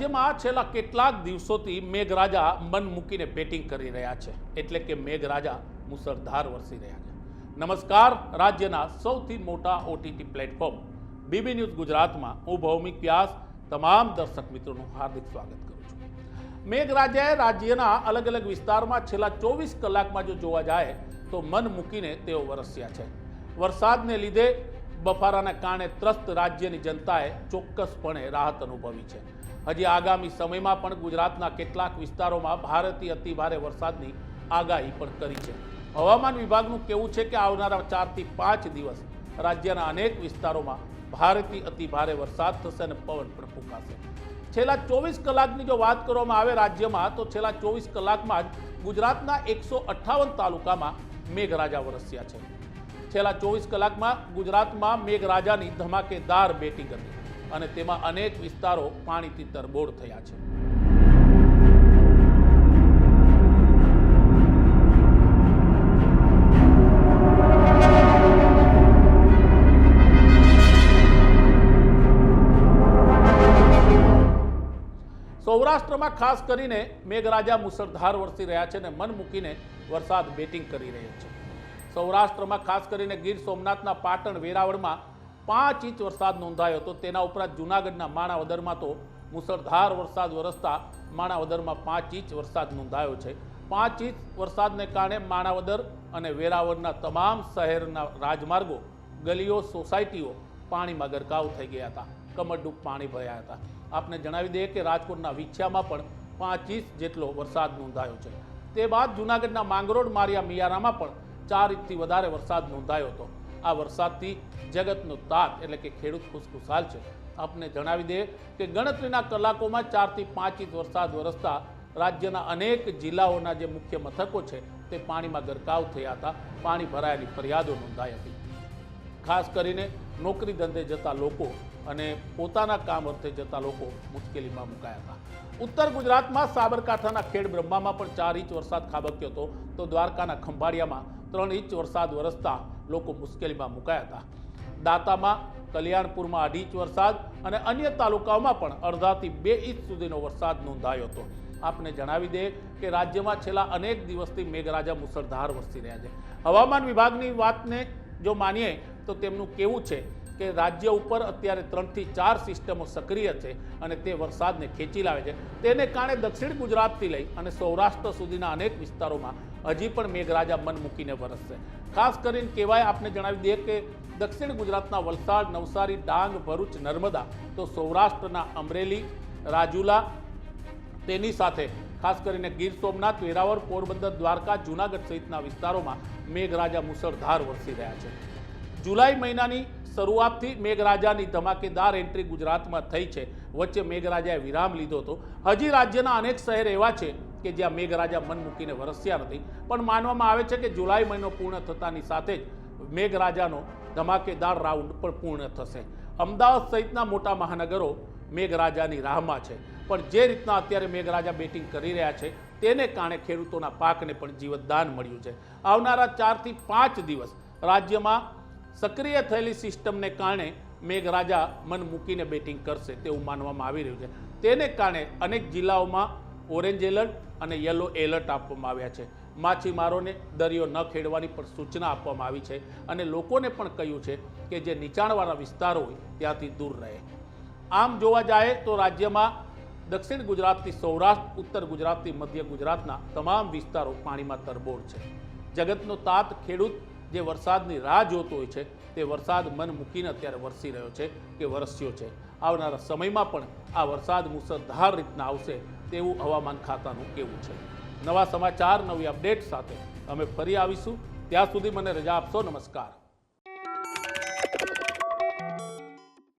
રાજ્યમાં છેલ્લા કેટલાક દિવસોથી મેઘરાજા મન મૂકીને બેટિંગ કરી રહ્યા છે. એટલે કે મેઘરાજા મુસળધાર વરસી રહ્યા છે. નમસ્કાર, રાજ્યના સૌથી મોટા ઓટીટી પ્લેટફોર્મ બીબી ન્યૂઝ ગુજરાતમાં હું ભૌમિક વ્યાસ, તમામ દર્શક મિત્રોનું હાર્દિક સ્વાગત કરું છું. મેઘરાજાએ રાજ્યના અલગ અલગ વિસ્તારમાં છેલ્લા ચોવીસ કલાકમાં જો જોવા જાય, તો મન મૂકીને તેઓ વરસ્યા છે. વરસાદને લીધે બફારાના કારણે ત્રસ્ત રાજ્યની જનતાએ ચોક્કસપણે રાહત અનુભવી છે. હજી આગામી સમયમાં પણ ગુજરાતના કેટલાક વિસ્તારોમાં ભારેથી અતિભારે વરસાદની આગાહી પણ કરી છે. હવામાન વિભાગનું કહેવું છે કે આવનારા ચારથી પાંચ દિવસ રાજ્યના અનેક વિસ્તારોમાં ભારેથી અતિભારે વરસાદ થશે અને પવન પણ ફૂંકાશે. છેલ્લા ચોવીસ કલાકની જો વાત કરવામાં આવે રાજ્યમાં, તો છેલ્લા ચોવીસ કલાકમાં જ ગુજરાતના એકસો અઠ્ઠાવન તાલુકામાં મેઘરાજા વરસ્યા છે. છેલ્લા ચોવીસ કલાકમાં ગુજરાતમાં મેઘરાજાની ધમાકેદાર બેટિંગ હતી. અને તેમાં અનેક વિસ્તારો પાણીથી તરબોળ થયા છે. સૌરાષ્ટ્રમાં ખાસ કરીને મેઘરાજા મુસળધાર વરસી રહ્યા છે અને મન મૂકીને વરસાદ બેટિંગ કરી રહ્યો છે. સૌરાષ્ટ્રમાં ખાસ કરીને ગીર સોમનાથના પાટણ વેરાવળમાં પાંચ ઇંચ વરસાદ નોંધાયો હતો. તેના ઉપરાંત જૂનાગઢના માણાવદરમાં તો મુસળધાર વરસાદ વરસતા માણાવદરમાં પાંચ ઇંચ વરસાદ નોંધાયો છે. પાંચ ઇંચ વરસાદને કારણે માણાવદર અને વેરાવળના તમામ શહેરના રાજમાર્ગો, ગલીઓ, સોસાયટીઓ પાણીમાં ગરકાવ થઈ ગયા હતા. કમરડૂબ પાણી ભર્યા હતા. આપને જણાવી દઈએ કે રાજકોટના વિછ્યામાં પણ પાંચ ઇંચ જેટલો વરસાદ નોંધાયો છે. તે બાદ જૂનાગઢના માંગરોળ, મારિયા, મિયારામાં પણ ચાર ઇંચથી વધારે વરસાદ નોંધાયો હતો. આ વરસાદથી જગતનો તાત એટલે કે ખેડૂત ખુશખુશાલ છે. આપને જણાવી દે કે ગણતરીના કલાકોમાં ચારથી પાંચ ઇંચ વરસાદ વરસતા રાજ્યના અનેક જિલ્લાઓના જે મુખ્ય મથકો છે તે પાણીમાં ગરકાવ થયા હતા. પાણી ભરાયેલી ફરિયાદો નોંધાઈ હતી. ખાસ કરીને નોકરી ધંધે જતા લોકો અને પોતાના કામ અર્થે જતા લોકો મુશ્કેલીમાં મુકાયા હતા. ઉત્તર ગુજરાતમાં સાબરકાંઠાના ખેડ બ્રહ્મામાં પણ ચાર ઇંચ વરસાદ ખાબક્યો હતો. તો દ્વારકાના ખંભાળિયામાં ત્રણ ઇંચ વરસાદ વરસતા લોકો મુશ્કેલીમાં મુકાયા હતા. દાંતામાં, કલ્યાણપુરમાં અઢી ઇંચ વરસાદ અને અન્ય તાલુકાઓમાં પણ અડધાથી બે ઇંચ સુધીનો વરસાદ નોંધાયો હતો. આપને જણાવી દે કે રાજ્યમાં છેલ્લા અનેક દિવસથી મેઘરાજા મુસળધાર વરસી રહ્યા છે. હવામાન વિભાગની વાતને જો માનીએ તો તેમનું કેવું છે? કે રાજ્ય ઉપર અત્યારે ત્રણથી ચાર સિસ્ટમો સક્રિય છે અને તે વરસાદને ખેંચી લાવે છે. તેને કારણે દક્ષિણ ગુજરાતથી લઈ અને સૌરાષ્ટ્ર સુધીના અનેક વિસ્તારોમાં હજી પણ મેઘરાજા મન મૂકીને વરસશે. ખાસ કરીને કહેવાય, આપને જણાવી દઈએ કે દક્ષિણ ગુજરાતના વલસાડ, નવસારી, ડાંગ, ભરૂચ, નર્મદા તો સૌરાષ્ટ્રના અમરેલી, રાજુલા, તેની સાથે ખાસ કરીને ગીર સોમનાથ, વેરાવળ, પોરબંદર, દ્વારકા, જૂનાગઢ સહિતના વિસ્તારોમાં મેઘરાજા મુસળધાર વરસી રહ્યા છે. જુલાઈ મહિનાની શરૂઆતથી મેઘરાજાની ધમાકેદાર એન્ટ્રી ગુજરાતમાં થઈ છે. વચ્ચે મેઘરાજાએ વિરામ લીધો હતો. હજી રાજ્યના અનેક શહેર એવા છે કે જ્યાં મેઘરાજા મન મૂકીને વરસ્યા નથી. પણ માનવામાં આવે છે કે જુલાઈ મહિનો પૂર્ણ થતાની સાથે જ મેઘરાજાનો ધમાકેદાર રાઉન્ડ પણ પૂર્ણ થશે. અમદાવાદ સહિતના મોટા મહાનગરો મેઘરાજાની રાહમાં છે. પણ જે રીતના અત્યારે મેઘરાજા બેટિંગ કરી રહ્યા છે, તેને કારણે ખેડૂતોના પાકને પણ જીવતદાન મળ્યું છે. આવનારા ચારથી પાંચ દિવસ રાજ્યમાં સક્રિય થયેલી સિસ્ટમને કારણે મેઘરાજા મન મૂકીને બેટિંગ કરશે તેવું માનવામાં આવી રહ્યું છે. તેને કારણે અનેક જિલ્લાઓમાં ઓરેન્જ એલર્ટ અને યલો એલર્ટ આપવામાં આવ્યા છે. માછીમારોને દરિયો ન ખેડવાની પણ સૂચના આપવામાં આવી છે અને લોકોને પણ કહ્યું છે કે જે નીચાણવાળા વિસ્તારો હોય ત્યાંથી દૂર રહે. આમ જોવા જાય તો રાજ્યમાં દક્ષિણ ગુજરાતથી સૌરાષ્ટ્ર, ઉત્તર ગુજરાતથી મધ્ય ગુજરાતના તમામ વિસ્તારો પાણીમાં તરબોળ છે. જગતનો તાત ખેડૂત જે વરસાદની રાહ જોતો હોય છે, તે વરસાદ મન મૂકીને અત્યારે વરસી રહ્યો છે કે વરસ્યો છે. આવનારા સમયમાં પણ આ વરસાદ મુસળધાર રીતના આવશે તેવું હવામાન ખાતાનું કહેવું છે. નવા સમાચાર, નવી અપડેટ સાથે અમે ફરી આવીશું. ત્યાં સુધી મને રજા આપશો. નમસ્કાર.